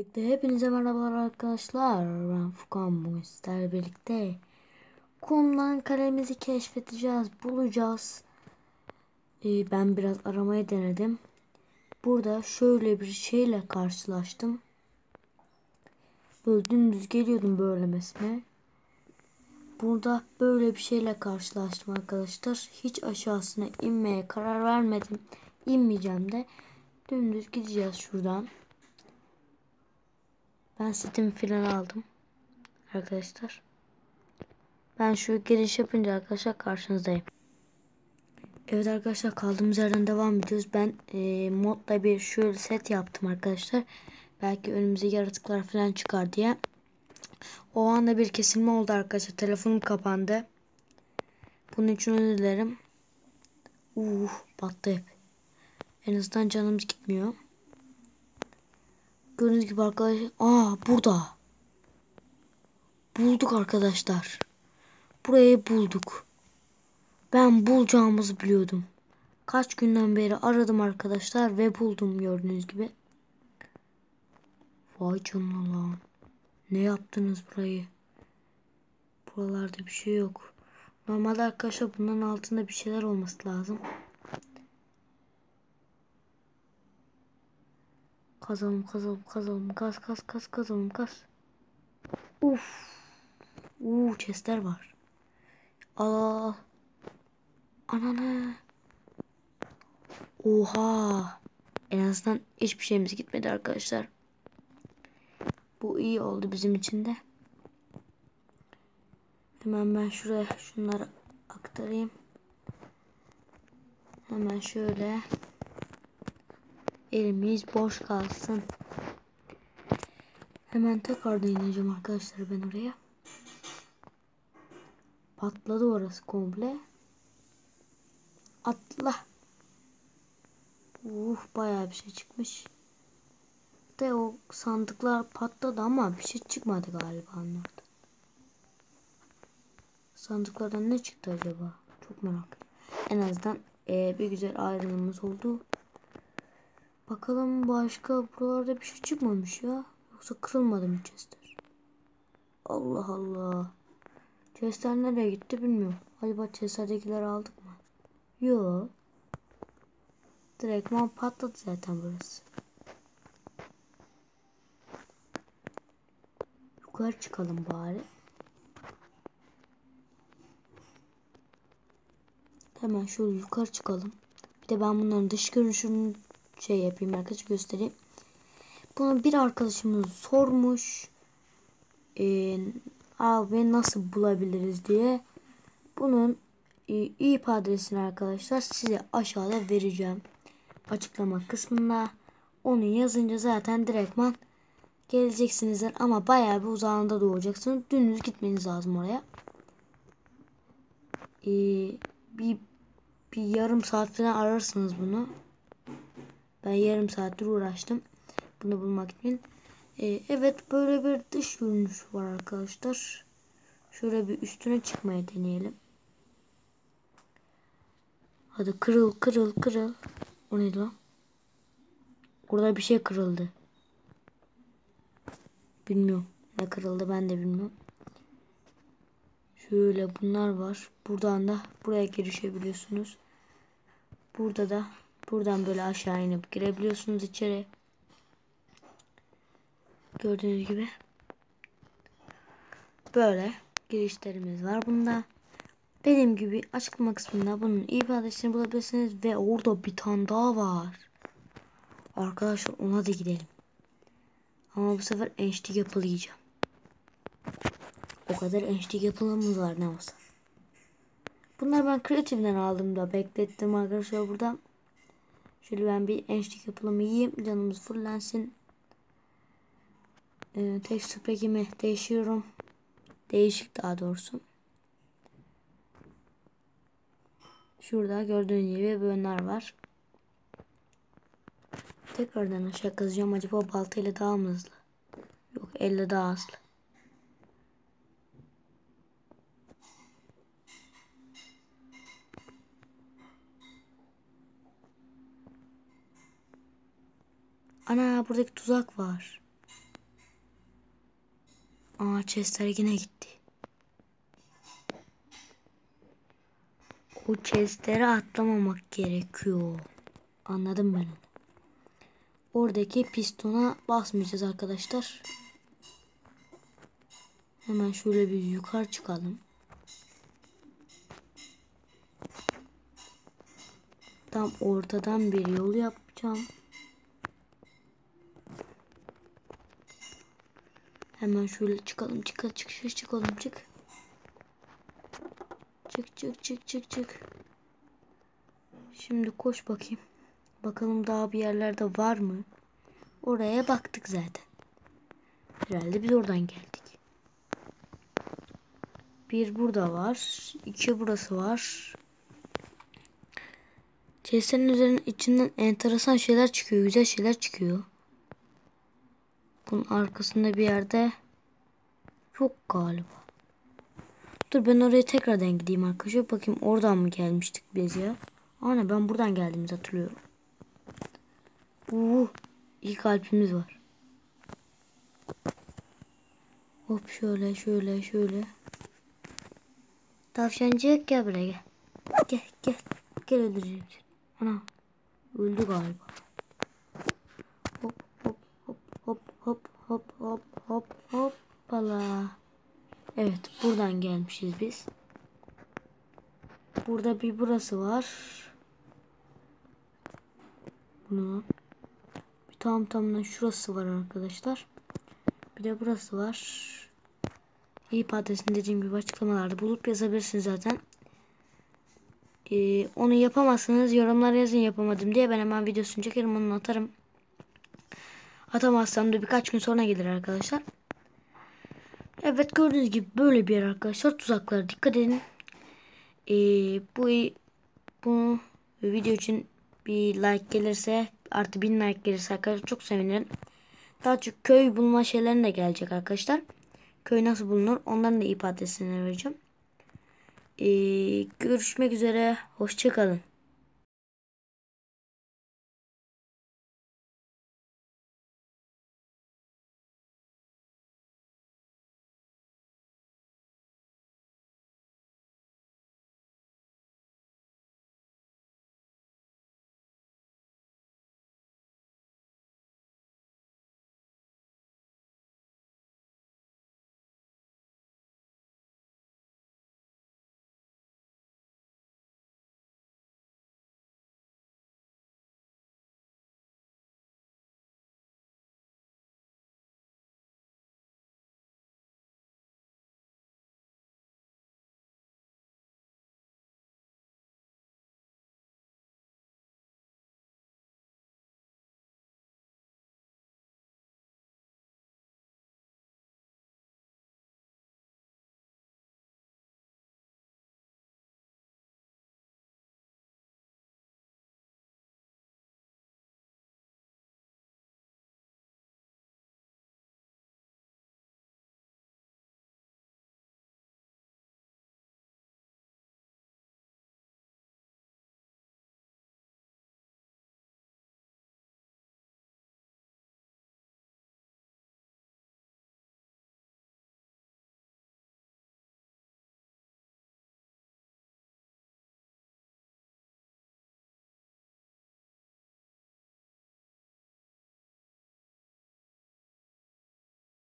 Öncelikle hepinize merhabalar arkadaşlar. Ben Furkan bugün birlikte kumdan kalemizi keşfedeceğiz, bulacağız. Ee, ben biraz aramayı denedim. Burada şöyle bir şeyle karşılaştım. Böyle dümdüz geliyordum böylemesine. Burada böyle bir şeyle karşılaştım arkadaşlar. Hiç aşağısına inmeye karar vermedim. İnmeyeceğim de. Dümdüz gideceğiz şuradan. Ben setimi filan aldım. Arkadaşlar. Ben şu giriş yapınca arkadaşlar karşınızdayım. Evet arkadaşlar kaldığımız yerden devam ediyoruz. Ben e, modda bir şöyle set yaptım arkadaşlar. Belki önümüze yaratıklar falan çıkar diye. O anda bir kesilme oldu arkadaşlar. Telefonum kapandı. Bunun için özür dilerim. Uh battı hep. En azından canımız gitmiyor. Gördüğünüz gibi arkadaşlar. Aa burada. Bulduk arkadaşlar. Burayı bulduk. Ben bulacağımızı biliyordum. Kaç günden beri aradım arkadaşlar ve buldum gördüğünüz gibi. Vay canına lan. Ne yaptınız burayı? Buralarda bir şey yok. Normalde arkadaşlar bunların altında bir şeyler olması lazım. Kazalım kazalım kazalım kaz kaz kaz kazalım kaz. Uf. Uuu chestler var. Aa. Ananı. Oha. En azından hiçbir şeyimiz gitmedi arkadaşlar. Bu iyi oldu bizim için de. Hemen ben şuraya şunları aktarayım. Hemen şöyle elimiz boş kalsın. Hemen tekrardan ineceğim arkadaşlar ben oraya. Patladı orası komple. Atla. Uh bayağı bir şey çıkmış. De o sandıklar patladı ama bir şey çıkmadı galiba onlardan. Sandıklardan ne çıktı acaba? Çok merak. En azından e, bir güzel ayrılımız oldu. Bakalım başka buralarda bir şey çıkmamış ya. Yoksa kırılmadı mı chestler? Allah Allah. Chestler nereye gitti bilmiyorum. Acaba chestlerdekileri aldık mı? Yo. Direktman patladı zaten burası. Yukarı çıkalım bari. Hemen şöyle yukarı çıkalım. Bir de ben bunların dış görünüşünü şey yapayım arkadaşlar göstereyim. Bunu bir arkadaşımız sormuş. Ee, abi nasıl bulabiliriz diye. Bunun e, adresini arkadaşlar size aşağıda vereceğim. Açıklama kısmında. Onu yazınca zaten direktman geleceksinizdir ama bayağı bir uzağında doğacaksınız. Dümdüz gitmeniz lazım oraya. Ee, bir bir yarım saat falan ararsınız bunu. Ben yarım saattir uğraştım. Bunu bulmak için. Ee, evet böyle bir dış görünüş var arkadaşlar. Şöyle bir üstüne çıkmaya deneyelim. Hadi kırıl kırıl kırıl. O neydi lan? Orada bir şey kırıldı. Bilmiyorum. Ne kırıldı ben de bilmiyorum. Şöyle bunlar var. Buradan da buraya girişebiliyorsunuz. Burada da buradan böyle aşağı inip girebiliyorsunuz içeri. Gördüğünüz gibi. Böyle girişlerimiz var bunda. Dediğim gibi açıklama kısmında bunun ifadesini bulabilirsiniz ve orada bir tane daha var. Arkadaşlar ona da gidelim. Ama bu sefer enişte yapılayacağım. O kadar enişte yapılamız var ne olsa. Bunlar ben kreatiften aldım da beklettim arkadaşlar burada. Şöyle ben bir enişte yapılımı yiyeyim. Canımız fullensin. Ee, tekstür pekimi değişiyorum. Değişik daha doğrusu. Şurada gördüğünüz gibi bölümler var. Tekrardan aşağı kazacağım. Acaba baltayla daha mı hızlı? Yok elle daha hızlı. Ana buradaki tuzak var. Aa chestler yine gitti. O chestlere atlamamak gerekiyor. Anladım ben onu. Oradaki pistona basmayacağız arkadaşlar. Hemen şöyle bir yukarı çıkalım. Tam ortadan bir yol yapacağım. Hemen şöyle çıkalım çık çık çık çıkalım çık. Çık çık çık çık çık. Şimdi koş bakayım. Bakalım daha bir yerlerde var mı? Oraya baktık zaten. Herhalde biz oradan geldik. Bir burada var. iki burası var. Chestlerin üzerinin içinden enteresan şeyler çıkıyor. Güzel şeyler çıkıyor. Bunun arkasında bir yerde yok galiba. Dur ben oraya tekrardan gideyim arkadaşlar. Bakayım oradan mı gelmiştik biz ya? Ana ben buradan geldiğimizi hatırlıyorum. Uh, ilk alpimiz var. Hop şöyle şöyle şöyle. Tavşancık gel buraya gel. Gel gel. Gel öldüreceğim seni. Ana öldü galiba. Hop hop hop hop hop hop hop hop hoppala. Evet buradan gelmişiz biz. Burada bir burası var. Bunu bir tam tamına şurası var arkadaşlar. Bir de burası var. İyi adresini dediğim gibi açıklamalarda bulup yazabilirsiniz zaten. Ee, onu yapamazsınız yorumlara yazın yapamadım diye ben hemen videosunu çekerim onu atarım. Atamazsam da birkaç gün sonra gelir arkadaşlar. Evet gördüğünüz gibi böyle bir yer arkadaşlar. Tuzaklara dikkat edin. Ee, bu bu video için bir like gelirse artı bin like gelirse arkadaşlar çok sevinirim. Daha çok köy bulma şeylerine de gelecek arkadaşlar. Köy nasıl bulunur onların da ip adresini vereceğim. Ee, görüşmek üzere. Hoşçakalın.